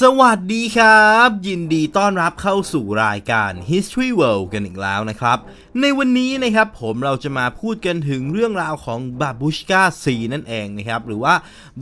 สวัสดีครับ ยินดีต้อนรับเข้าสู่รายการ History World กันอีกแล้วนะครับ ในวันนี้นะครับผมเราจะมาพูดกันถึงเรื่องราวของบาบูชกา C นั่นเองนะครับหรือว่า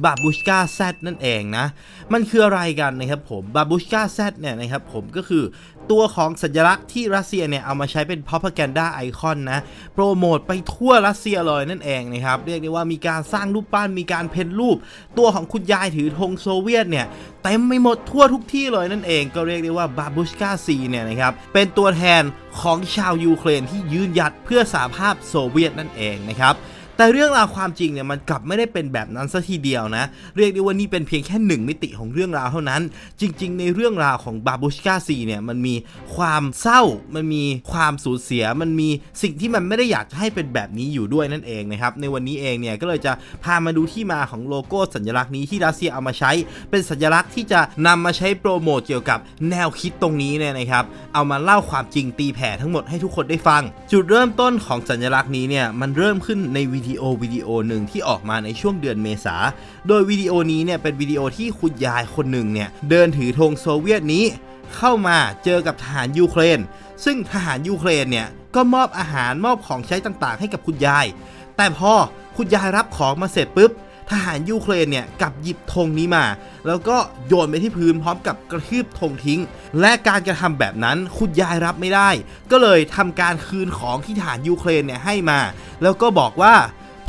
บาบูชกา Z นั่นเองนะมันคืออะไรกันนะครับผมบาบูชกา Z เนี่ยนะครับผมก็คือตัวของสัญลักษณ์ที่รัสเซียเนี่ยเอามาใช้เป็น propaganda icon นะโปรโมทไปทั่วรัสเซียเลยนั่นเองนะครับเรียกได้ว่ามีการสร้างรูปปั้นมีการเพ้นรูป ตัวของคุณยายถือธงโซเวียตเนี่ยเต็มไปหมดทั่วทุกที่เลยนั่นเอง ก็เรียกได้ว่าบาบูชกาซีเนี่ยนะครับเป็นตัวแทน ของชาวยูเครนที่ยืนหยัดเพื่อสาภาพโซเวียตนั่นเองนะครับ แต่เรื่องราวความจริงเนี่ยมันกลับไม่ได้เป็นแบบนั้นซะทีเดียวนะ เรียกได้ว่านี่เป็นเพียงแค่หนึ่งมิติของเรื่องราวเท่านั้น จริง ๆ ในเรื่องราวของบาบูชกาซีเนี่ยมันมีความเศร้า มันมีความสูญเสีย มันมีสิ่งที่มันไม่ได้อยากจะให้เป็นแบบนี้อยู่ด้วยนั่นเองนะครับ ในวันนี้เองเนี่ยก็เลยจะพามาดูที่มาของโลโก้สัญลักษณ์นี้ที่รัสเซียเอามาใช้ เป็นสัญลักษณ์ที่จะนำมาใช้โปรโมทเกี่ยวกับแนวคิดตรงนี้เนี่ยนะครับ เอามาเล่าความจริงตีแผ่ทั้งหมดให้ทุกคนได้ฟัง จุดเริ่มต้นของสัญลักษณ์นี้เนี่ยมันเริ่มขึ้นในวิทีโอวิดีโอหนึ่งที่ออกมาในช่วงเดือนเมษา โดยวิดีโอนี้เนี่ยเป็นวิดีโอที่คุณยายคนหนึ่งเนี่ยเดินถือธงโซเวียตนี้ เข้ามาเจอกับทหารยูเครน ซึ่งทหารยูเครนเนี่ยก็มอบอาหารมอบของใช้ต่างๆ ให้กับคุณยาย แต่พอคุณยายรับของมาเสร็จปุ๊บ ทหารยูเครนเนี่ยกับหยิบธงนี้มา แล้วก็โยนไปที่พื้นพร้อมกับกระทืบธงทิ้ง และการกระทำแบบนั้นคุณยายรับไม่ได้ ก็เลยทำการคืนของที่ทหารยูเครนเนี่ยให้มา แล้วก็บอกว่า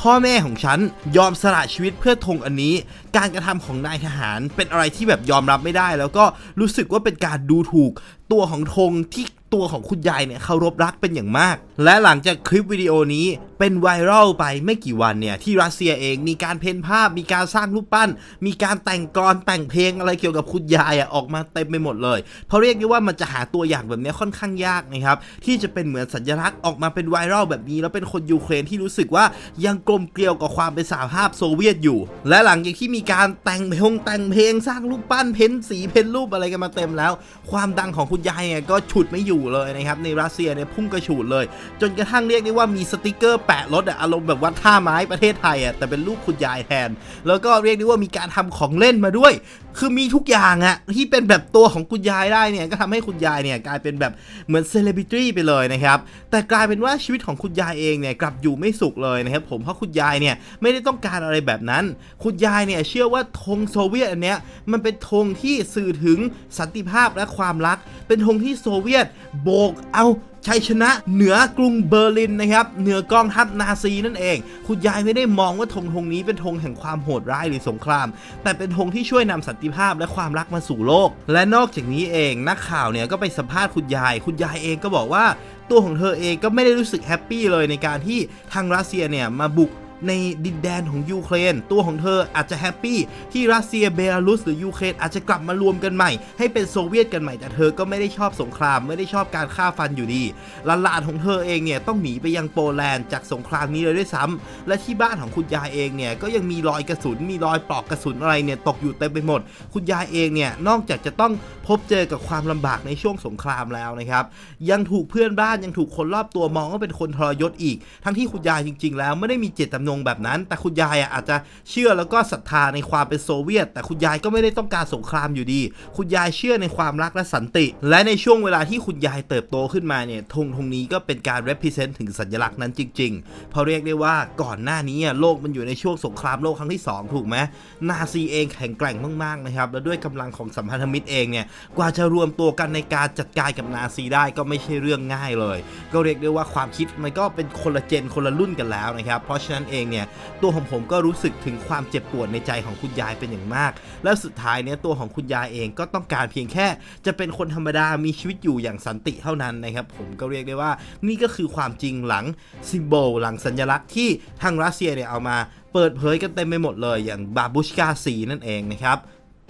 พ่อแม่ของฉันยอมสละชีวิตเพื่อธงอันนี้ การกระทำของนายทหารเป็นอะไรที่แบบยอมรับไม่ได้ แล้วก็รู้สึกว่าเป็นการดูถูกตัวของธงที่ตัวของคุณยายเนี่ยเคารพรักเป็นอย่างมาก และหลังจากคลิปวิดีโอนี้เป็นไวรัลไปไม่กี่วันเนี่ยที่รัสเซียเองมีการเพ้นภาพ มีการสร้างรูปปั้น มีการแต่งกลอนแต่งเพลงอะไรเกี่ยวกับคุณยายอะออกมาเต็มไปหมดเลยเพราะเรียกได้ว่ามันจะหาตัวอย่างแบบนี้ค่อนข้างยากนะครับที่จะเป็นเหมือนสัญลักษณ์ออกมาเป็นไวรัลแบบนี้ แล้วเป็นคนยูเครนที่รู้สึกว่ายังกลมเกลียวกับความเป็นสหภาพโซเวียตอยู่ และหลังจากที่มีการแต่งเพลงแต่งเพลงสร้างรูปปั้นเพ้นสีเพ้นรูปอะไรกันมาเต็มแล้ว ความดังของคุณยายเนี่ยก็ฉุดไม่อยู่เลยนะครับในรัสเซียเนี่ยพุ่งกระฉูดเลย จนกระทั่งเรียกได้ว่ามีสติกเกอร์แปะรถอะอารมณ์แบบวัดท่าไม้ประเทศไทยอะแต่เป็นรูปคุณยายแทน แล้วก็เรียกได้ว่ามีการทำของเล่นมาด้วย คือมีทุกอย่างอะที่เป็นแบบตัวของคุณยายได้เนี่ยก็ทำให้คุณยายเนี่ยกลายเป็นแบบเหมือนเซเลบริตี้ไปเลยนะครับแต่กลายเป็นว่าชีวิตของคุณยายเองเนี่ยกลับอยู่ไม่สุขเลยนะครับผมเพราะคุณยายเนี่ยไม่ได้ต้องการอะไรแบบนั้น คุณยายเนี่ยเชื่อว่าธงโซเวียตอันเนี้ยมันเป็นธงที่สื่อถึงสันติภาพและความรัก เป็นธงที่โซเวียตโบกเอา ชัยชนะเหนือกรุงเบอร์ลินนะครับเหนือกองทัพนาซีนั่นเอง คุณยายไม่ได้มองว่าธงธงนี้เป็นธงแห่งความโหดร้ายหรือสงคราม แต่เป็นธงที่ช่วยนำสันติภาพและความรักมาสู่โลก และนอกจากนี้เองนักข่าวเนี่ยก็ไปสัมภาษณ์คุณยาย คุณยายเองก็บอกว่าตัวของเธอเองก็ไม่ได้รู้สึกแฮปปี้เลยในการที่ทางรัสเซียเนี่ยมาบุก ในดินแดนของยูเครน ตัวของเธออาจจะแฮปปี้ที่รัสเซียเบลารุสหรือยูเครนอาจจะกลับมารวมกันใหม่ ให้เป็นโซเวียตกันใหม่แต่เธอก็ไม่ได้ชอบสงครามไม่ได้ชอบการฆ่าฟันอยู่ดีหลานๆของเธอเองเนี่ยต้องหนีไปยังโปแลนด์จากสงครามนี้เลยด้วยซ้ำและที่บ้านของคุณยายเองเนี่ยก็ยังมีรอยกระสุนมีรอยปลอกกระสุนอะไรเนี่ยตกอยู่เต็มไปหมด คุณยายเองเนี่ยนอกจากจะต้อง พบเจอกับความลำบากในช่วงสงครามแล้วนะครับ ยังถูกเพื่อนบ้านยังถูกคนรอบตัวมองว่าเป็นคนทรยศอีก ทั้งที่คุณยายจริง ๆ แล้วไม่ได้มีเจตจำนงแบบนั้น แต่คุณยายอาจจะเชื่อแล้วก็ศรัทธาในความเป็นโซเวียต แต่คุณยายก็ไม่ได้ต้องการสงครามอยู่ดี คุณยายเชื่อในความรักและสันติ และในช่วงเวลาที่คุณยายเติบโตขึ้นมาเนี่ยธงธงนี้ก็เป็นการ represent ถึงสัญลักษณ์นั้นจริงๆเพราะเรียกได้ว่าก่อนหน้านี้โลกมันอยู่ในช่วงสงครามโลกครั้งที่สองถูกไหมนาซีเองแข็งแกร่งมากๆนะครับแล้วด้วยกำลังของสัมพันธมิตรเองเนี่ยกว่าจะรวมตัวกันในการจัดการกับนาซีได้ก็ไม่ใช่เรื่องง่ายเลย ก็เรียกได้ว่าความคิดมันก็เป็นคนละเจนคนละรุ่นกันแล้วนะครับ เพราะฉะนั้นเองเนี่ยตัวของผมก็รู้สึกถึงความเจ็บปวดในใจของคุณยายเป็นอย่างมาก แล้วสุดท้ายเนี่ยตัวของคุณยายเองก็ต้องการเพียงแค่ จะเป็นคนธรรมดามีชีวิตอยู่อย่างสันติเท่านั้นนะครับผมก็เรียกได้ว่านี่ก็คือความจริงหลังซิมโบลหลังสัญลักษณ์ที่ทางรัสเซียเนี่ยเอามาเปิดเผยกันเต็มไปหมดเลยอย่างบาบูชกาสีนั่นเองนะครับ